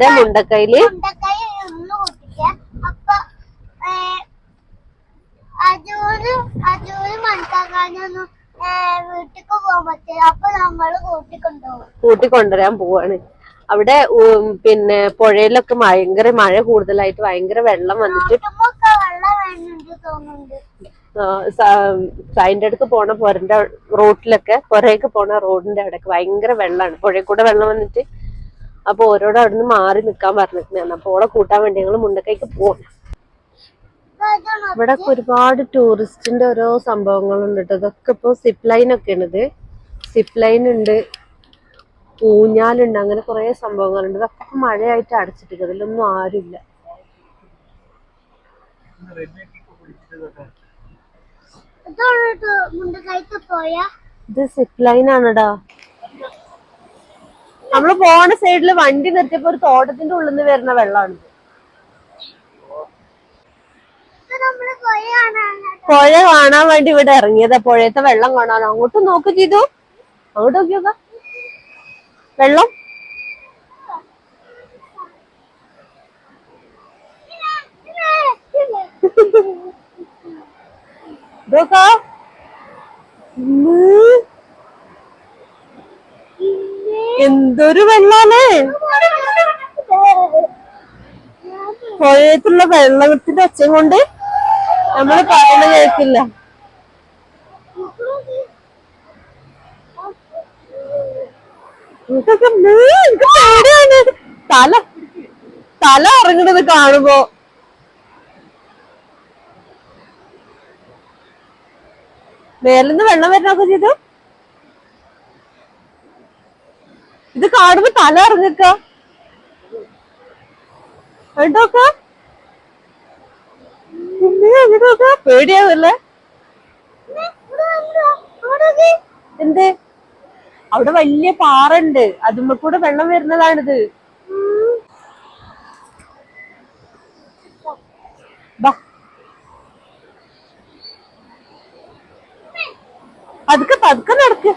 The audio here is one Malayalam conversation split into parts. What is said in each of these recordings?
ദേ മുണ്ടക്കയിൽ. കൂട്ടിക്കൊണ്ടുവരാൻ പോവാണ്. അവിടെ പിന്നെ പുഴയിലൊക്കെ ഭയങ്കര മഴ കൂടുതലായിട്ട് ഭയങ്കര വെള്ളം വന്നിട്ട് സൈന്റെ അതിന്റെ അടുത്ത് പോണ പുരന്റെ റോട്ടിലൊക്കെ പുറയൊക്കെ പോണ റോഡിന്റെ അവിടെയൊക്കെ ഭയങ്കര വെള്ളമാണ്. പുഴയിൽ കൂടെ വെള്ളം വന്നിട്ട് അപ്പൊ ഓരോട് അവിടുന്ന് മാറി നിക്കാൻ പറഞ്ഞിട്ടുണ്ടായിരുന്നു അപ്പൊ ഓളെ കൂട്ടാൻ വേണ്ടി ഞങ്ങൾ മുണ്ടക്കൈക്ക് പോകണം ഇവിടെ ഒരുപാട് ടൂറിസ്റ്റിന്റെ ഓരോ സംഭവങ്ങളുണ്ട് കേട്ടോ. ഇതൊക്കെ ഇപ്പൊ സിപ്പ് ലൈൻ ഒക്കെ ഉണ്ട് സിപ്പ് ലൈൻ ഉണ്ട് ഊഞ്ഞാലുണ്ട് അങ്ങനെ കുറെ സംഭവങ്ങളുണ്ട്. ഇതൊക്കെ മഴയായിട്ട് അടച്ചിട്ടില്ല ഇതിലൊന്നും ആരുമില്ല. ഇത് സിപ്പ് ലൈൻ ആണെടാ. നമ്മൾ പോണ സൈഡിൽ വണ്ടി നിർത്തിയപ്പോ ഒരു തോട്ടത്തിന്റെ ഉള്ളിൽ നിന്ന് വരുന്ന വെള്ളമാണ് പുഴ കാണാൻ വേണ്ടി ഇവിടെ ഇറങ്ങിയതാ. പുഴയത്തെ വെള്ളം കാണാൻ. അങ്ങോട്ടും നോക്ക് ചെയ്തു അങ്ങോട്ട് നോക്കി നോക്ക വെള്ളം. ഇതൊക്കെ. എന്തൊരു വെള്ളാണ്? പുഴയത്തുള്ള വെള്ളത്തിന്റെ ഒച്ചയും കൊണ്ട് നമ്മൾ പറയണ കേൾക്കില്ല തല തല ഇറങ്ങണത് കാണുമ്പോ. മേലെന്ന് വെള്ളം വരണൊക്കെ ചെയ്തു? ഇത് കാണുമ്പോ തല ഇറങ്ങിക്ക പേടിയാവല്ലേ? എന്ത്? അവിടെ വലിയ പാറ ഉണ്ട് അതുമ്മ കൂടെ വെള്ളം വരുന്നതാണിത്. അതൊക്കെ പതുക്കെ പതുക്കെ നടക്ക്.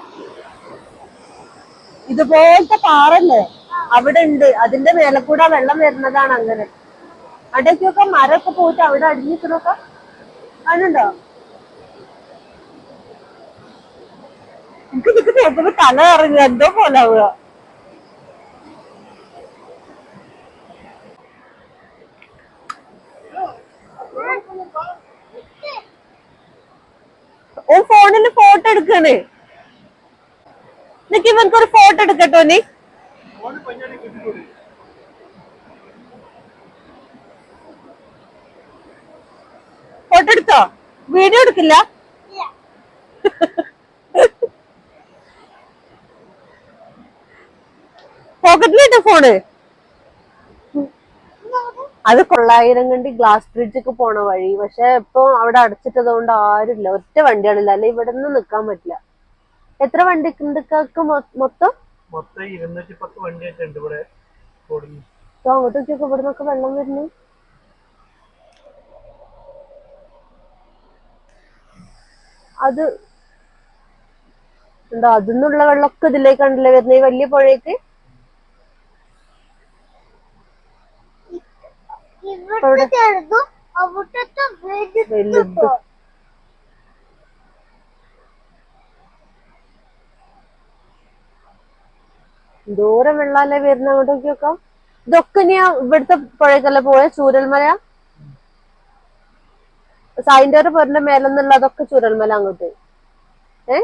ഇതുപോലത്തെ പാറല്ലേ? അവിടെ ഉണ്ട്. അതിന്റെ മേലെ കൂടെ വെള്ളം വരുന്നതാണ് അങ്ങനെ. അവിടേക്കൊക്കെ മരമൊക്കെ പോയിട്ട് അവിടെ അടിഞ്ഞിക്കണൊക്കെ അതുണ്ടോ എനിക്ക് ഇതൊക്കെ തല ഇറങ്ങുക എന്തോ പോലെ ആവുക. ഓ ഫോണിൽ ഫോട്ടോ എടുക്കാണ്. നിനക്ക് ഇവർക്ക് ഒരു ഫോട്ടോ എടുക്കട്ടോ നീ? ഫോട്ടോ എടുത്തോ? വീഡിയോ എടുക്കില്ല? പോക്കറ്റിലിട്ടോ ഫോണ് അത് കൊള്ളായിരം കണ്ടി ഗ്ലാസ് ബ്രിഡ്ജൊക്കെ പോണ വഴി. പക്ഷെ ഇപ്പൊ അവിടെ അടച്ചിട്ടത് കൊണ്ട് ആരുമില്ല. ഒറ്റ വണ്ടിയാണില്ല അല്ലെ ഇവിടെ നിന്ന് നിക്കാൻ പറ്റില്ല. എത്ര വണ്ടി ഹിന്ദുക്കൾക്ക് മൊത്തം? മൊത്തം ഇരുന്നൂറ്റി പത്ത് വണ്ടിയൊക്കെ ഉണ്ട് ഇവിടെ അങ്ങോട്ടേക്കൊക്കെ നിന്നൊക്കെ വെള്ളം വരുന്നു. അത് എന്താ അതിന്നുള്ള വെള്ളമൊക്കെ ഇതിലേക്കാണല്ലേ വരുന്നത് ഈ വലിയ പുഴയ്ക്ക്? വലുത് ദൂരം വെള്ളാലേ വരുന്ന അങ്ങോട്ടേക്കൊക്കെ ഇതൊക്കെ ആ ഇവിടുത്തെ പുഴയ്ക്കല്ല പോയ? ചൂരൽമല? സായിന്റെ പുരന്റെ മേലെന്നുള്ള അതൊക്കെ ചൂരൽമല അങ്ങോട്ട്. ഏ?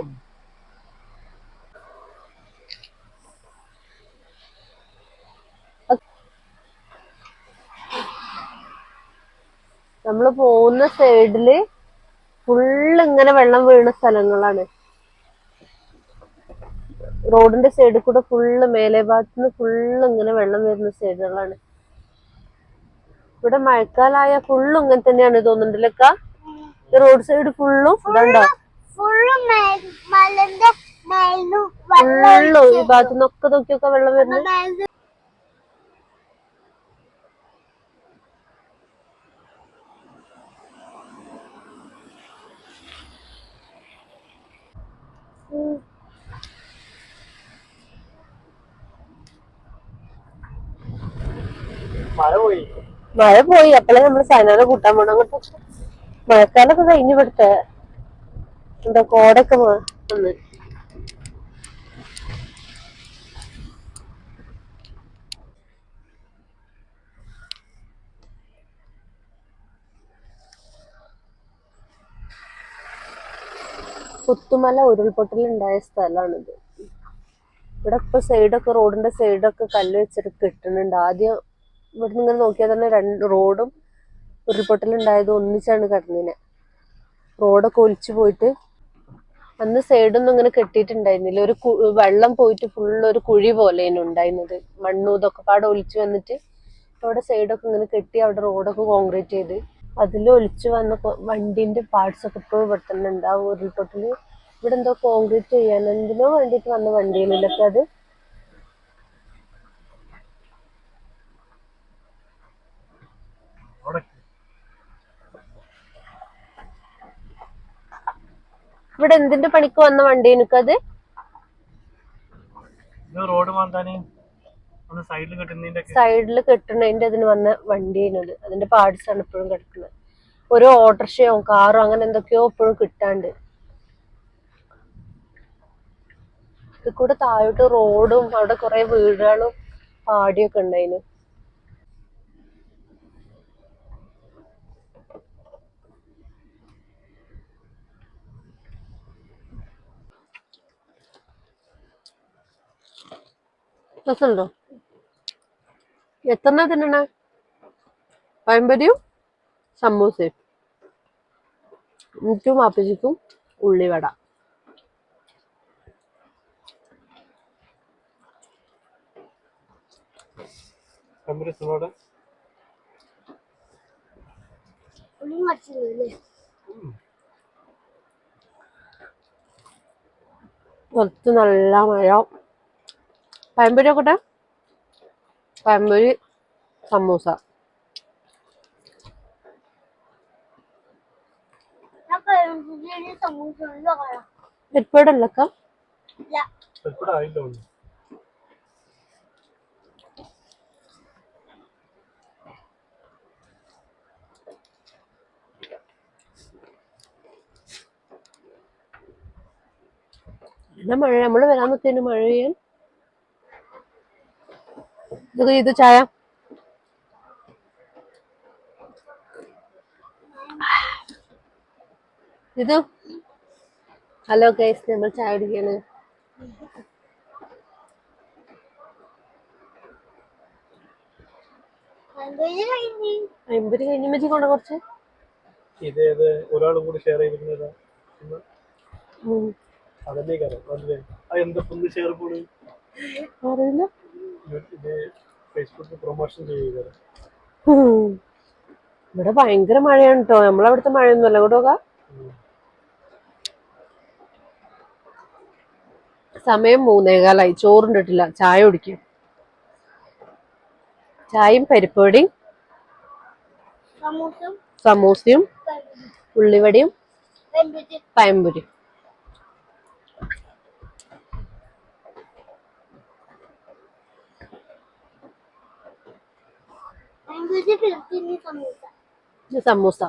നമ്മൾ പോകുന്ന സൈഡിൽ ഫുള്ള് ഇങ്ങനെ വെള്ളം വീണ സ്ഥലങ്ങളാണ്. റോഡിന്റെ സൈഡിൽ കൂടെ ഫുള്ള് മേലെ ഭാഗത്ത് നിന്ന് ഫുള്ള് ഇങ്ങനെ വെള്ളം വരുന്ന സൈഡുകളാണ് ഇവിടെ മഴക്കാലായ ഫുള്ളും ഇങ്ങനെ തന്നെയാണ് തോന്നുന്നുണ്ടല്ലക്ക റോഡ് സൈഡ് ഫുള്ളും ഇതുണ്ടോ? ഫുള്ള് ഈ ഭാഗത്തുനിന്നൊക്കെ നോക്കിയൊക്കെ വെള്ളം വരുന്നത് വെള്ളം മഴ പോയി. അപ്പളേ നമ്മൾ സനാനെ കൂട്ടാൻ പോണം. അങ്ങോട്ട് മഴക്കാലൊക്കെ കഴിഞ്ഞു ഇവിടുത്തെ എന്താ കോടൊക്കെ വന്ന്. പുത്തുമല ഉരുൾപൊട്ടൽ ഉണ്ടായ സ്ഥലമാണിത് ഇവിടെ ഇപ്പൊ സൈഡൊക്കെ റോഡിന്റെ സൈഡൊക്കെ കല്ല് വെച്ചിട്ട് കിട്ടുന്നുണ്ട് ആദ്യം ഇവിടെ ഇങ്ങനെ നോക്കിയാൽ തന്നെ രണ്ട് റോഡും ഉരുൾപൊട്ടലുണ്ടായത് ഒന്നിച്ചാണ് കിടന്നിനെ. റോഡൊക്കെ ഒലിച്ചു പോയിട്ട് അന്ന് സൈഡൊന്നും ഇങ്ങനെ കെട്ടിയിട്ടുണ്ടായിരുന്നില്ല. ഒരു വെള്ളം പോയിട്ട് ഫുള്ള് ഒരു കുഴി പോലെയാണ് ഉണ്ടായിരുന്നത്. മണ്ണും ഇതൊക്കെ പാടെ ഒലിച്ചു വന്നിട്ട് അവിടെ സൈഡൊക്കെ ഇങ്ങനെ കെട്ടി അവിടെ റോഡൊക്കെ കോൺക്രീറ്റ് ചെയ്ത് അതിൽ ഒലിച്ചു വന്ന വണ്ടിന്റെ പാർട്സ് ഒക്കെ ഇപ്പോൾ ഇവിടെ തന്നെ ഉണ്ട് ആ ഉരുൾപൊട്ടൽ ഇവിടെ എന്തോ കോൺക്രീറ്റ് ചെയ്യാൻ എന്തിനോ വേണ്ടിയിട്ട് വന്ന വണ്ടിയിലൊക്കെ അത് ഇവിടെ എന്തിന്റെ പണിക്ക് വന്ന വണ്ടി എനിക്കത്? റോഡ് സൈഡിൽ കെട്ടുന്നതിന്റെ അതിന് വന്ന വണ്ടിയാണത് അതിന്റെ പാർട്സ് ആണ് ഇപ്പോഴും കിടക്കുന്നത്. ഒരു ഓട്ടോറിക്ഷയോ കാറോ അങ്ങനെ എന്തൊക്കെയോ ഇപ്പോഴും കിട്ടാണ്ട്. ഇത് കൂടെ താഴോട്ട് റോഡും അവിടെ കുറെ വീടുകളും പാടിയൊക്കെ ഉണ്ടായിരുന്നു രസമുണ്ടോ? എത്ര തിന്നണ? പഴംപൊരിയും സമൂസയും. എനിക്കും വാപ്പച്ചിക്കും ഉള്ളിവട പുറത്ത് നല്ല മഴ. പഴംപൊരി നോക്കട്ടെ പഴംപൊരി സമൂസ. ഒന്ന് എന്നാ മഴ നമ്മൾ വരാൻ നിൽക്കുന്നു മഴ പെയ്യാൻ. ഇത് ഇത് ചായ. ഇത്? ഹലോ ഗൈസ് നമ്മൾ ചായ കുടിക്കാണ്. കഴിഞ്ഞ് അമ്പത് കഴിഞ്ഞ കൊണ്ട് കുറച്ച്? ഇത് ഏത് ഒരാൾ കൂടി ഷെയർ ചെയ്തിരുന്നതാ. അതല്ലേ കാരണം അതല്ലേ ആ എന്താ ഷെയർ പോണ്? അറിയില്ല. ഫേസ്ബുക്കിൽ പ്രൊമോഷൻ ചെയ്യുന്നത്. ഇവിടെ ഭയങ്കര മഴയാണ് കേട്ടോ നമ്മളവിടുത്തെ മഴയൊന്നുമല്ല കൂടെ സമയം മൂന്നേകാലായി. ചോറുണ്ടിട്ടില്ല ചായ കുടിക്കും. ചായയും പരിപ്പുവടിയും സമൂസയും ഉള്ളിവടിയും പയമ്പുരിയും പഴംപൊരി പഴംപൊരി പിന്നെ സമൂസ. ഇത് സമൂസ.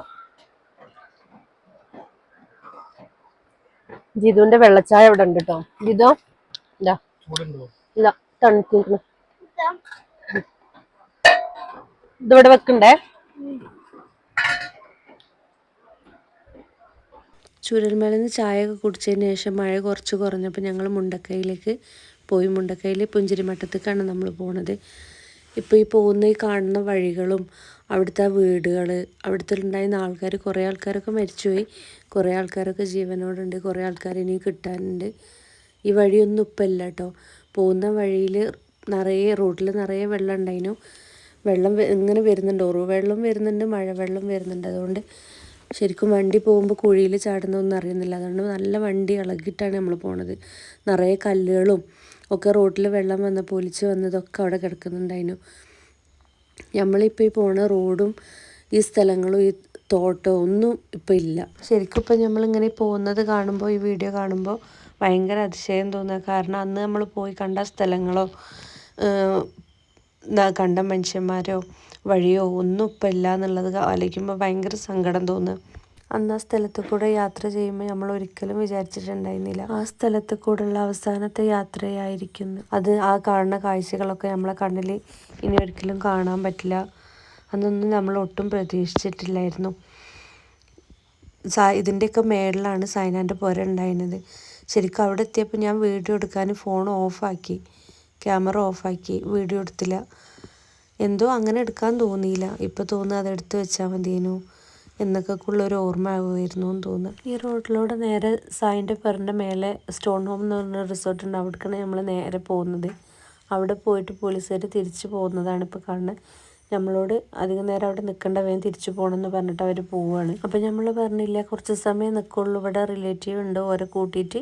ജിതുവിന്റെ വെള്ളച്ചായ ഇവിടെ ഉണ്ട് കേട്ടോ ജിതോ ഇതാ. ഇല്ല തണുത്തിരിക്കുന്നു. ഇതാ. ഇതിവിടെ വെക്കണ്ടേ? ചുരൽമലയിൽ നിന്ന് ചായയൊക്കെ കുടിച്ചതിന് ശേഷം മഴ കുറച്ച് കുറഞ്ഞപ്പോൾ ഞങ്ങൾ മുണ്ടക്കൈയിലേക്ക് പോയി. മുണ്ടക്കൈയിൽ പുഞ്ചിരിമട്ടത്തേക്കാണ് നമ്മൾ പോണത്. ഇപ്പോൾ ഈ പോകുന്ന ഈ കാണുന്ന വഴികളും അവിടുത്തെ വീടുകൾ അവിടുത്തെ ഉണ്ടായിരുന്ന ആൾക്കാർ കുറേ ആൾക്കാരൊക്കെ മരിച്ചുപോയി. കുറേ ആൾക്കാരൊക്കെ ജീവനോടുണ്ട്. കുറേ ആൾക്കാർ ഇനി കിട്ടാനുണ്ട്. ഈ വഴിയൊന്നും ഇപ്പം ഇല്ല കേട്ടോ പോകുന്ന വഴിയിൽ നിറയെ റോഡിൽ നിറയെ വെള്ളം ഉണ്ടായിരുന്നു വെള്ളം ഇങ്ങനെ വരുന്നുണ്ട്. ഉറവ് വെള്ളം വരുന്നുണ്ട് മഴവെള്ളം വരുന്നുണ്ട്. അതുകൊണ്ട് ശരിക്കും വണ്ടി പോകുമ്പോൾ കുഴിയിൽ ചാടുന്നതൊന്നും അറിയുന്നില്ല. അതുകൊണ്ട് നല്ല വണ്ടി ഇളകിയിട്ടാണ് നമ്മൾ പോണത്. നിറയെ കല്ലുകളും ഒക്കെ റോഡിൽ വെള്ളം വന്നപ്പോൾ ഒലിച്ച് വന്നതൊക്കെ അവിടെ കിടക്കുന്നുണ്ടായിരുന്നു. നമ്മളിപ്പോൾ ഈ പോണ റോഡും ഈ സ്ഥലങ്ങളും ഈ തോട്ടവും ഒന്നും ഇപ്പം ഇല്ല. ശരിക്കും ഇപ്പം നമ്മളിങ്ങനെ പോകുന്നത് കാണുമ്പോൾ ഈ വീഡിയോ കാണുമ്പോൾ ഭയങ്കര അതിശയം തോന്നുക കാരണം അന്ന് നമ്മൾ പോയി കണ്ട സ്ഥലങ്ങളോ കണ്ട മനുഷ്യന്മാരോ വഴിയോ ഒന്നും ഇപ്പം ഇല്ല എന്നുള്ളത് ആലോചിക്കുമ്പോൾ ഭയങ്കര സങ്കടം തോന്നുക അന്ന് ആ സ്ഥലത്ത് കൂടെ യാത്ര ചെയ്യുമ്പോൾ നമ്മൾ ഒരിക്കലും വിചാരിച്ചിട്ടുണ്ടായിരുന്നില്ല. ആ സ്ഥലത്ത് കൂടെയുള്ള അവസാനത്തെ യാത്രയായിരിക്കുന്നു. അത് ആ കാണുന്ന കാഴ്ചകളൊക്കെ നമ്മളെ കണ്ണിൽ ഇനി ഒരിക്കലും കാണാൻ പറ്റില്ല. അന്നൊന്നും നമ്മൾ ഒട്ടും പ്രതീക്ഷിച്ചിട്ടില്ലായിരുന്നു. സാ ഇതിന്റെയൊക്കെ മേളിലാണ് സൈനാന്റെ പുര ഉണ്ടായിരുന്നത്. ശരിക്കും അവിടെ എത്തിയപ്പോൾ ഞാൻ വീഡിയോ എടുക്കാൻ ഫോൺ ഓഫാക്കി ക്യാമറ ഓഫാക്കി വീഡിയോ എടുത്തില്ല. എന്തോ അങ്ങനെ എടുക്കാൻ തോന്നിയില്ല. ഇപ്പോൾ തോന്നുന്നു അത് എടുത്ത് വെച്ചാൽ മതിയേനു. എന്നൊക്കെ ഉള്ളൊരു ഓർമ്മ ആവുമായിരുന്നു എന്ന് തോന്നുന്നു. ഈ റോഡിലൂടെ നേരെ സായിന്റെ പെറിന്റെ മേലെ സ്റ്റോൺ ഹോം എന്ന് പറഞ്ഞ റിസോർട്ട് ഉണ്ട്. അവിടേക്കാണ് നമ്മൾ നേരെ പോകുന്നത്. അവിടെ പോയിട്ട് പോലീസുകാർ തിരിച്ചു പോകുന്നതാണ് ഇപ്പോൾ കാണുന്നത്. നമ്മളോട് അധികം നേരം അവിടെ നിൽക്കേണ്ട വേഗം തിരിച്ചു പോകണമെന്ന് പറഞ്ഞിട്ട് അവർ പോവുകയാണ്. അപ്പോൾ നമ്മൾ പറഞ്ഞില്ല കുറച്ച് സമയം നിൽക്കുള്ളൂ. ഇവിടെ റിലേറ്റീവ് ഉണ്ട് ഓരെ കൂട്ടിയിട്ട്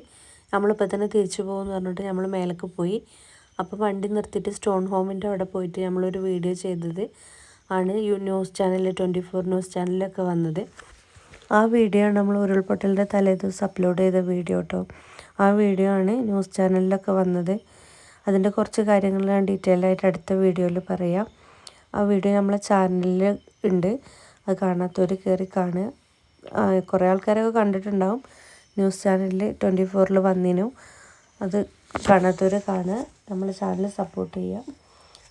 നമ്മളിപ്പോൾ തന്നെ തിരിച്ചു പോകുമെന്ന് പറഞ്ഞിട്ട് നമ്മൾ മേലേക്ക് പോയി. അപ്പോൾ വണ്ടി നിർത്തിയിട്ട് സ്റ്റോൺ ഹോമിന്റെ അവിടെ പോയിട്ട് നമ്മളൊരു വീഡിയോ ചെയ്തത്. ആണ് ഈ news channel twenty four news ചാനലിലൊക്കെ വന്നത്. ആ വീഡിയോ നമ്മൾ ഉരുൾപൊട്ടലിന്റെ തലേദിവസം അപ്ലോഡ് ചെയ്ത വീഡിയോ കേട്ടോ. ആ വീഡിയോ ആണ് ന്യൂസ് ചാനലിലൊക്കെ വന്നത്. അതിന്റെ കുറച്ച് കാര്യങ്ങൾ ഞാൻ ഡീറ്റെയിൽ ആയിട്ട് അടുത്ത വീഡിയോയിൽ പറയാം. ആ വീഡിയോ നമ്മളെ ചാനലിൽ ഉണ്ട്. അത് കാണാത്തവർ കയറി കാണുക. കുറേ ആൾക്കാരൊക്കെ കണ്ടിട്ടുണ്ടാവും. ന്യൂസ് ചാനലിൽ ട്വന്റി ഫോറിൽ വന്നിനു. അത് കാണാത്തവർ കാണുക. നമ്മളെ ചാനൽ സപ്പോർട്ട് ചെയ്യുക.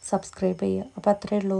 സബ്സ്ക്രൈബ് ചെയ്യുക. അപ്പോൾ അത്രയേ ഉള്ളൂ.